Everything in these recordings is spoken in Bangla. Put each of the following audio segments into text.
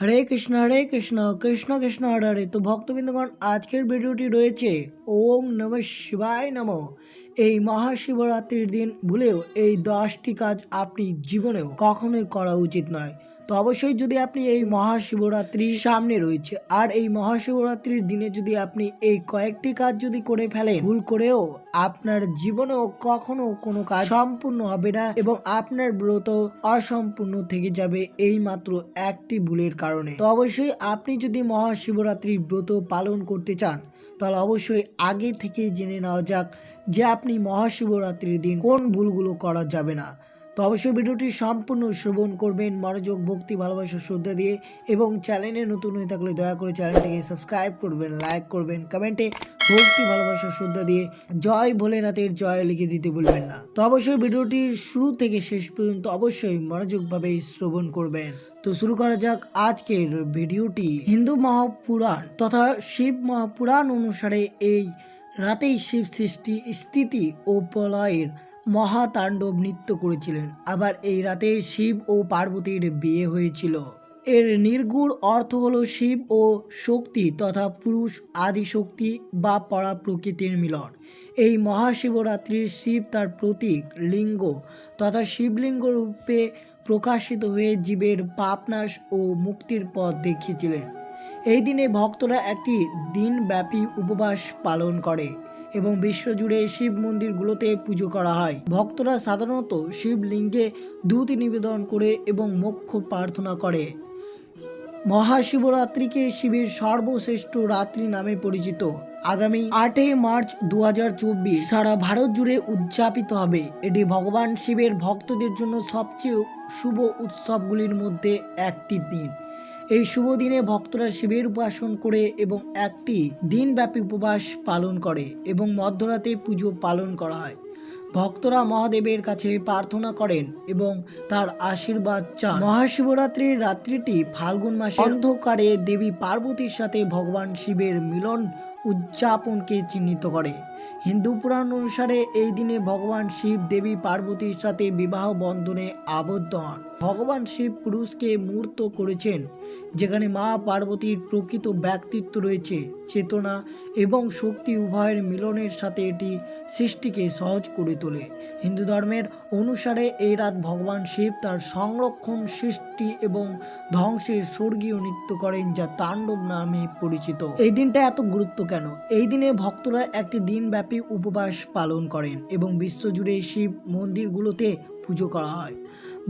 হরে কৃষ্ণ হরে কৃষ্ণ কৃষ্ণ কৃষ্ণ, হরে হরে। তো ভক্তবৃন্দগণ, আজকের ভিডিওটি রয়েছে ওম নম শিবায় নম। এই মহাশিবরাত্রির দিন ভুলেও এই দশটি কাজ আপনি জীবনেও কখনোই করা উচিত নয়। তো অবশ্যই যদি আপনি এই মহাশিবরাত্রি সামনে রয়েছে, আর এই মহাশিবরাত্রির দিনে যদি আপনি এই কয়েকটি কাজ যদি করে ফেলেন, ভুল করেও আপনার জীবনেও কখনো কোনো কাজ সম্পূর্ণ হবে না এবং আপনার ব্রত অসম্পূর্ণ থেকে যাবে এই মাত্র একটি ভুলের কারণে। তো অবশ্যই আপনি যদি মহাশিবরাত্রি ব্রত পালন করতে চান, তাহলে অবশ্যই আগে থেকে জেনে নেওয়া যাক যে আপনি মহাশিবরাত্রির দিন কোন ভুলগুলো করা যাবে না। তো অবশ্যই ভিডিওটি সম্পূর্ণ শ্রবণ করবেন, মনোযোগ, ভক্তি, ভালোবাসা, শ্রদ্ধা দিয়ে এবং চ্যানেলে নতুন হয়ে থাকলে দয়া করে চ্যানেলটিকে সাবস্ক্রাইব করবেন, লাইক করবেন, কমেন্টে ভক্তি, ভালোবাসা, শ্রদ্ধা দিয়ে জয় ভোলেনাথের জয় লিখে দিতে বলবেন না। তো অবশ্যই ভিডিওটি শুরু থেকে শেষ পর্যন্ত অবশ্যই মনোযোগভাবে শ্রবণ করবেন। তো শুরু করা যাক আজকের ভিডিওটি। হিন্দু মহাপুরাণ তথা শিব মহাপুরাণ অনুসারে এই রাতেই শিব সৃষ্টি, স্থিতি ও প্রলয়ের মহাতাণ্ডব নৃত্য করেছিলেন। আবার এই রাতে শিব ও পার্বতীর বিয়ে হয়েছিল। এর নির্গুণ অর্থ হল শিব ও শক্তি তথা পুরুষ আদি শক্তি বা পরা প্রকৃতির মিলন। এই মহাশিবরাত্রির শিব তার প্রতীক, লিঙ্গ তথা শিবলিঙ্গ রূপে প্রকাশিত হয়ে জীবের পাপনাশ ও মুক্তির পথ দেখিয়েছিলেন। এই দিনে ভক্তরা একটি দিনব্যাপী উপবাস পালন করে। এবং বিশ্বজুড়ে শিব মন্দিরগুলোতে পুজো করা হয়। ভক্তরা সাধারণত শিবলিঙ্গে দুধ নিবেদন করে এবং মোক্ষ প্রার্থনা করে। মহাশিবরাত্রিকে শিবের সর্বশ্রেষ্ঠ রাত্রি নামে পরিচিত। আগামী আটই মার্চ দু হাজার চব্বিশ সারা ভারত জুড়ে উদযাপিত হবে। এটি ভগবান শিবের ভক্তদের জন্য সবচেয়ে শুভ উৎসবগুলির মধ্যে একটি দিন। এই শুভ দিনে ভক্তরা শিবের উপাসন করে এবং একটি দিনব্যাপী উপবাস পালন করে এবং মধ্যরাতে পুজো পালন করা হয়। ভক্তরা মহাদেবের কাছে প্রার্থনা করেন এবং তার আশীর্বাদ চান। মহাশিবরাত্রির রাত্রিটি ফাল্গুন মাসে অন্ধকারে দেবী পার্বতীর সাথে ভগবান শিবের মিলন উদযাপনকে চিহ্নিত করে। হিন্দু পুরাণ অনুসারে এই দিনে ভগবান শিব দেবী পার্বতীর সাথে বিবাহ বন্ধনে আবদ্ধ হন। ভগবান শিব পুরুষকে মূর্ত করেছেন যেখানে মা পার্বতীর প্রকৃত ব্যক্তিত্ব রয়েছে, চেতনা এবং শক্তি উভয়ের মিলনের সাথে এটি সৃষ্টিকে সহজ করে তোলে। হিন্দু ধর্মের অনুসারে এই রাত ভগবান শিব তার সংরক্ষণ সৃষ্টি এবং ধ্বংসের স্বর্গীয় নৃত্য করেন যা তাণ্ডব নামে পরিচিত। এই দিনটা এত গুরুত্ব কেন? এই দিনে ভক্তরা একটি দিনব্যাপী উপবাস পালন করেন এবং বিশ্বজুড়ে শিব মন্দিরগুলোতে পুজো করা হয়।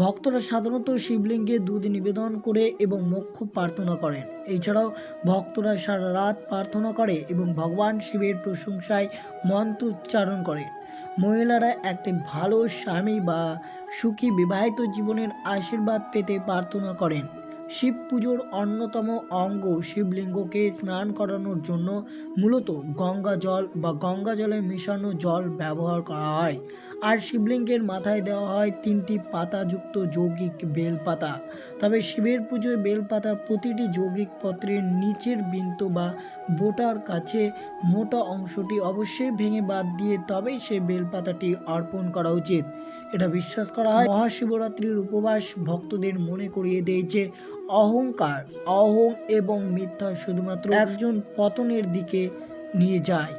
ভক্তরা সাধারণত শিবলিঙ্গে দুধ নিবেদন করে এবং মোক্ষ প্রার্থনা করেন। এছাড়াও ভক্তরা সারা রাত প্রার্থনা করে এবং ভগবান শিবের প্রশংসায় মন্ত্র উচ্চারণ করে। মহিলারা একটি ভালো স্বামী বা সুখী বিবাহিত জীবনের আশীর্বাদ পেতে প্রার্থনা করেন। শিব পুজোর অন্যতম অঙ্গ শিবলিঙ্গকে স্নান করানোর জন্য মূলত গঙ্গা জল বা গঙ্গা জলে মেশানো জল ব্যবহার করা হয়। আর শিবলিঙ্গের মাথায় দেওয়া হয় তিনটি পাতাযুক্ত যৌগিক বেলপাতা। তবে শিবের পুজোয় বেলপাতা প্রতিটি যৌগিক পত্রের নিচের বিন্তু বা বোটার কাছে মোটা অংশটি অবশ্যই ভেঙে বাদ দিয়ে তবেই সে বেলপাতাটি অর্পণ করা উচিত। এটা বিশ্বাস করা হয় মহাশিবরাত্রির উপবাস ভক্তদের মনে করিয়ে দিয়েছে অহংকার, অহং এবং মিথ্যা শুধুমাত্র একজন পতনের দিকে নিয়ে যায়।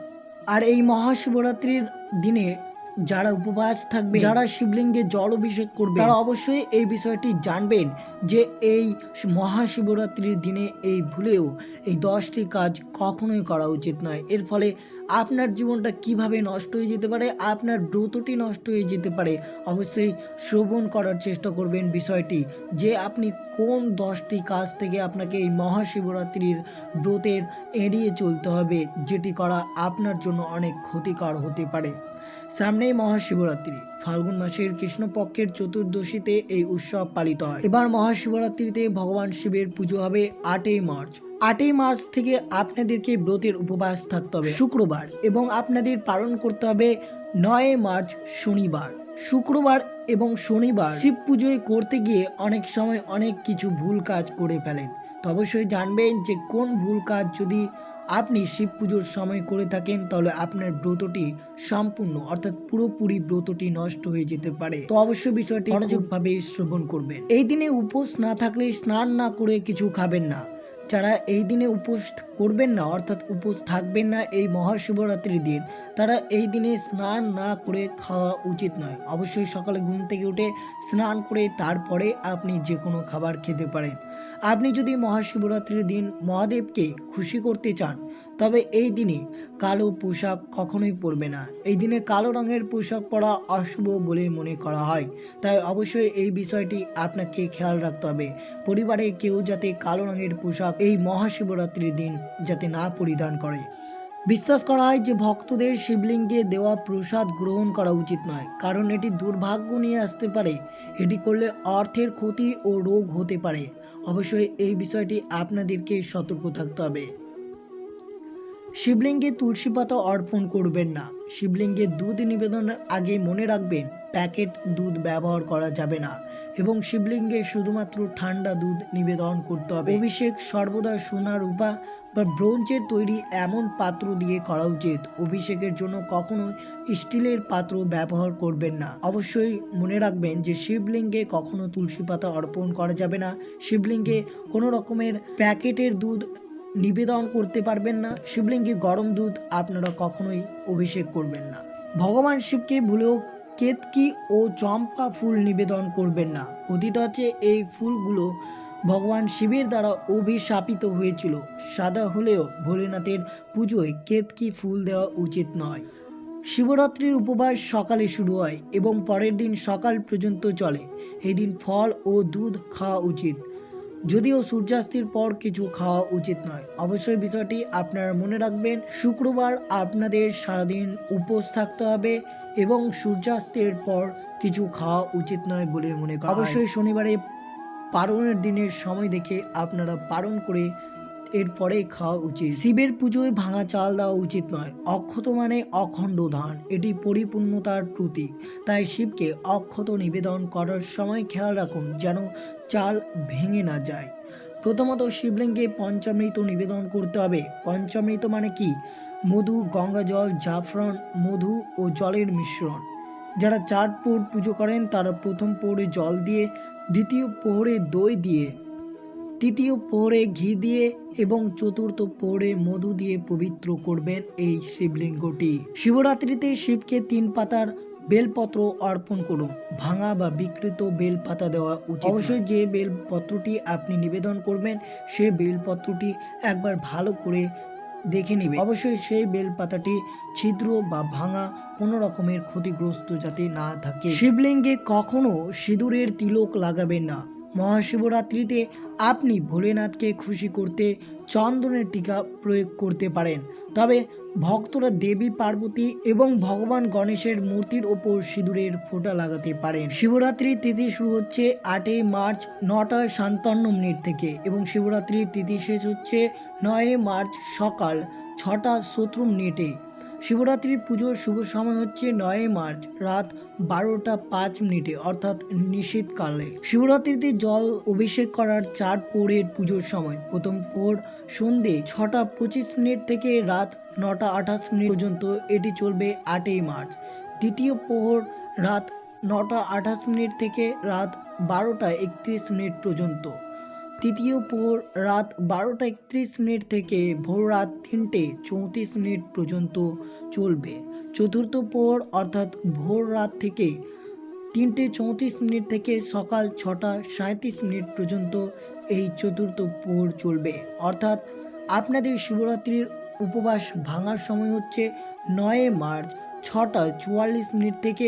আর এই মহাশিবরাত্রির দিনে যারা উপবাস থাকবে যারা শিবলিঙ্গে জল অভিষেক করবে তারা অবশ্যই এই বিষয়টি জানবেন যে এই মহাশিবরাত্রির দিনে এই ভুলেও এই দশটি কাজ কখনোই করা উচিত নয়। এর ফলে আপনার জীবনটা কীভাবে নষ্ট হয়ে যেতে পারে আপনার ব্রতটি নষ্ট হয়ে যেতে পারে অবশ্যই শ্রবণ করার চেষ্টা করবেন বিষয়টি যে আপনি কোন দশটি কাজ থেকে আপনাকে এই মহাশিবরাত্রির ব্রতের এড়িয়ে চলতে হবে যেটি করা আপনার জন্য অনেক ক্ষতিকর হতে পারে। সামনেই মহাশিবরাত্রি। ফাল্গুন মাসের কৃষ্ণপক্ষের চতুর্দশীতে এই উৎসব পালিত হয়। এবার মহাশিবরাত্রিতে ভগবান শিবের পুজো হবে আটই মার্চ। আটই মার্চ থেকে আপনাদেরকে ব্রতের উপবাস থাকতে হবে শুক্রবার এবং আপনাদের পালন করতে হবে নয় মার্চ শনিবার। শুক্রবার এবং শনিবার শিব পুজোয় করতে গিয়ে অনেক সময় অনেক কিছু ভুল কাজ করে ফেলেন। তো অবশ্যই জানবেন যে কোন ভুল কাজ যদি আপনি শিব পুজোর সময় করে থাকেন তাহলে আপনার ব্রতটি সম্পূর্ণ অর্থাৎ পুরোপুরি ব্রতটি নষ্ট হয়ে যেতে পারে। তো অবশ্যই বিষয়টি মনোযোগভাবে শ্রবণ করবেন। এই দিনে উপোস না থাকলে স্নান না করে কিছু খাবেন না। যারা এই দিনে উপোস করবেন না অর্থাৎ উপোস থাকবেন না এই মহাশিবরাত্রির দিন তারা এই দিনে স্নান না করে খাওয়া উচিত নয়। অবশ্যই সকালে ঘুম থেকে উঠে স্নান করে তারপরে আপনি যে কোনো খাবার খেতে পারেন। আপনি যদি মহাশিবরাত্রির দিন মহাদেবকে খুশি করতে চান, তবে এই দিনে কালো পোশাক কখনোই পরবে না। এই দিনে কালো রঙের পোশাক পরা অশুভ বলে মনে করা হয়। তাই অবশ্যই এই বিষয়টি আপনাকে খেয়াল রাখতে হবে। পরিবারে কেউ যাতে কালো রঙের পোশাক এই মহাশিবরাত্রির দিন যাতে না পরিধান করে। বিশ্বাস করা হয় যে ভক্তদের শিবলিঙ্গে দেওয়া প্রসাদ গ্রহণ করা উচিত নয়, কারণ এটি দুর্ভাগ্য নিয়ে আসতে পারে। এটি করলে অর্থের ক্ষতি ও রোগ হতে পারে। অবশ্যই এই বিষয়টি আপনাদেরকে সতর্ক থাকতে হবে। শিবলিঙ্গে তুলসী পাতা অর্পণ করবেন না। শিবলিঙ্গে দুধ নিবেদনের আগে মনে রাখবেন, প্যাকেট দুধ ব্যবহার করা যাবে না। এবং শিবলিঙ্গে শুধুমাত্র ঠান্ডা দুধ নিবেদন করতে হবে। অভিষেক সর্বদা সোনা, রূপা বা ব্রোঞ্জের তৈরি এমন পাত্র দিয়ে করা উচিত। অভিষেকের জন্য কখনো স্টিলের পাত্র ব্যবহার করবেন না। অবশ্যই মনে রাখবেন যে শিবলিঙ্গে কখনো তুলসী পাতা অর্পণ করা যাবে না। শিবলিঙ্গে কোনো রকমের প্যাকেটের দুধ নিবেদন করতে পারবেন না। শিবলিঙ্গে গরম দুধ আপনারা কখনোই অভিষেক করবেন না। ভগবান শিবকে ভুলেও কেতকি ও চম্পা ফুল নিবেদন করবেন না। কথিত আছে, এই ফুলগুলো ভগবান শিবের দ্বারা অভিশাপিত হয়েছিল। সাদা হলেও ভোলেনাথের পুজোয় কেতকি ফুল দেওয়া উচিত নয়। শিবরাত্রির উপবাস সকালে শুরু হয় এবং পরের দিন সকাল পর্যন্ত চলে। এদিন ফল ও দুধ খাওয়া উচিত। যদিও সূর্যাস্তের পর কিছু খাওয়া উচিত নয়। অবশ্যই বিষয়টি আপনারা মনে রাখবেন। শুক্রবার আপনাদের সারাদিন উপোস থাকতে হবে। এবং সূর্যাস্তের পর কিছু খাওয়া উচিত নয় বলে মনে করা অবশ্যই শনিবারে পারণের দিনের সময় দেখে আপনারা পালন করে এরপরে খাওয়া উচিত। শিবের পুজোয় ভাঙা চাল দেওয়া উচিত নয় অক্ষত মানে অখণ্ড ধান এটি পরিপূর্ণতার প্রতীক। তাই শিবকে অক্ষত নিবেদন করার সময় খেয়াল রাখুন যেন চাল ভেঙে না যায়। প্রথমত শিবলিঙ্গে পঞ্চামৃত নিবেদন করতে হবে। পঞ্চামৃত মানে কি? মধু, গঙ্গা জল, জাফরান, মধু ও জলের মিশ্রণ। যারা চার পোড় পুজো করেন, তারা প্রথম পোড়ে জল দিয়ে, দ্বিতীয় পোহরে দই দিয়ে, তৃতীয় পোহরে ঘি দিয়ে এবং চতুর্থ পোহরে মধু দিয়ে পবিত্র করবেন এই শিবলিঙ্গটি। শিবরাত্রিতে শিবকে তিন পাতার বেলপত্র অর্পণ করুন। ভাঙা বা বিকৃত বেলপাতা দেওয়া উচিত অবশ্যই যে বেলপত্রটি আপনি নিবেদন করবেন, সে বেলপত্রটি একবার ভালো করে দেখে নিবে। অবশ্যই সেই বেলপাতাটি ছিদ্র বা ভাঙা কোনো রকমের ক্ষতিগ্রস্ত যাতে না থাকে। শিবলিঙ্গে কখনো সিঁদুরের তিলক লাগাবেন না। মহাশিবরাত্রিতে আপনি ভোলেনাথকে খুশি করতে চন্দনের টিকা প্রয়োগ করতে পারেন। তবে ভক্তরা দেবী, পার্বতী এবং ভগবান গণেশের মূর্তির ওপর সিঁদুরের ফোঁটা লাগাতে পারেন। শিবরাত্রির তিথি শুরু হচ্ছে আটই মার্চ নটা সাতান্ন মিনিট থেকে এবং শিবরাত্রির তিথি শেষ হচ্ছে নয় মার্চ সকাল ছটা সতেরো মিনিটে। শিবরাত্রির পুজোর শুভ সময় হচ্ছে নয় মার্চ, রাত বারোটা পাঁচ মিনিটে, অর্থাৎ নিশীতকালে শিবরাত্রিতে জল অভিষেক করার চার পোড়ের পুজোর সময়। প্রথম পোড় সন্ধে ছটা পঁচিশ মিনিট থেকে রাত নটা আঠাশ মিনিট পর্যন্ত এটি চলবে আটই মার্চ। দ্বিতীয় পোহর রাত নটা আঠাশ মিনিট থেকে রাত বারোটা একত্রিশ মিনিট পর্যন্ত। তৃতীয় প্রহর রাত বারোটা একত্রিশ মিনিট থেকে ভোর রাত তিনটে চৌত্রিশ মিনিট পর্যন্ত চলবে। চতুর্থ প্রহর অর্থাৎ ভোর রাত থেকে তিনটে চৌত্রিশ মিনিট থেকে সকাল ছটা সাঁত্রিশ মিনিট পর্যন্ত এই চতুর্থ প্রহর চলবে। অর্থাৎ আপনাদের শিবরাত্রির উপবাস ভাঙার সময় হচ্ছে নয় মার্চ ছটা চুয়াল্লিশ মিনিট থেকে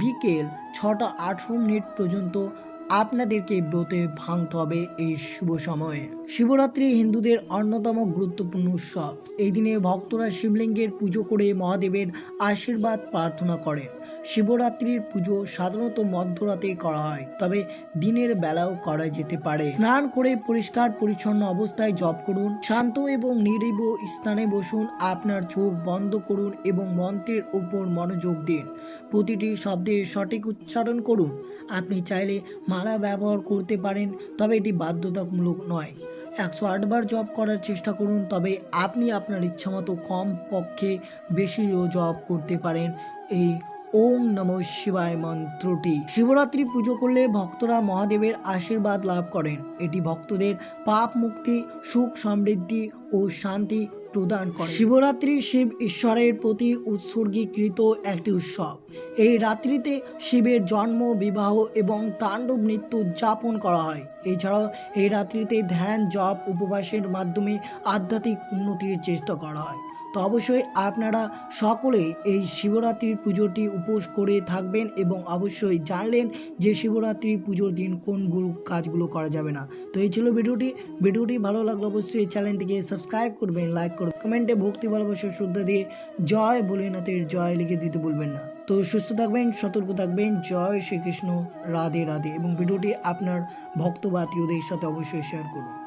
বিকেল ছটা আঠেরো মিনিট পর্যন্ত আপনাদেরকে ব্রতে ভাঙতে হবে এই শুভ সময়ে। শিবরাত্রি হিন্দুদের অন্যতম গুরুত্বপূর্ণ উৎসব। এই দিনে ভক্তরা শিবলিঙ্গের পুজো করে মহাদেবের আশীর্বাদ প্রার্থনা করেন শিবরাত্রির পুজো সাধারণত মধ্যরাতে করা হয়, তবে দিনের বেলাও করা যেতে পারে। স্নান করে পরিষ্কার পরিচ্ছন্ন অবস্থায় জপ করুন, শান্ত এবং নিরিব স্থানে বসুন, আপনার চোখ বন্ধ করুন এবং মন্ত্রের উপর মনোযোগ দিন। প্রতিটি শব্দের সঠিক উচ্চারণ করুন। আপনি চাইলে মালা ব্যবহার করতে পারেন, তবে এটি বাধ্যতামূলক নয়। একশো আটবার জব করার চেষ্টা করুন, তবে আপনি আপনার ইচ্ছামতো কম পক্ষে বেশিও জব করতে পারেন। এই ওম নম শিবায় মন্ত্রটি। শিবরাত্রি পুজো করলে ভক্তরা মহাদেবের আশীর্বাদ লাভ করেন। এটি ভক্তদের পাপ মুক্তি, সুখ সমৃদ্ধি ও শান্তি প্রদান করে। শিবরাত্রি শিব ঈশ্বরের প্রতি উৎসর্গীকৃত একটি উৎসব। এই রাত্রিতে শিবের জন্ম, বিবাহ এবং তাণ্ডব নৃত্য উদযাপন করা হয়। এছাড়াও এই রাত্রিতে ধ্যান, জপ, উপবাসের মাধ্যমে আধ্যাত্মিক উন্নতির চেষ্টা করা হয়। তো অবশ্যই আপনারা সকলে এই শিবরাত্রির পুজোটি উপোস করে থাকবেন এবং অবশ্যই জানলেন যে শিবরাত্রির পুজোর দিন কোনগুলো কাজগুলো করা যাবে না। তো এই ছিল ভিডিওটি। ভিডিওটি ভালো লাগলে অবশ্যই এই চ্যানেলটিকে সাবস্ক্রাইব করবেন, লাইক করবেন, কমেন্টে ভক্তি, ভালোবাসা, শ্রদ্ধা দিয়ে জয় ভোলেনাথের জয় লিখে দিতে বলবেন না। তো সুস্থ থাকবেন, সতর্ক থাকবেন। জয় শ্রীকৃষ্ণ। রাধে রাধে এবং ভিডিওটি আপনার ভক্ত বা আত্মীয়দের সাথে অবশ্যই শেয়ার করুন।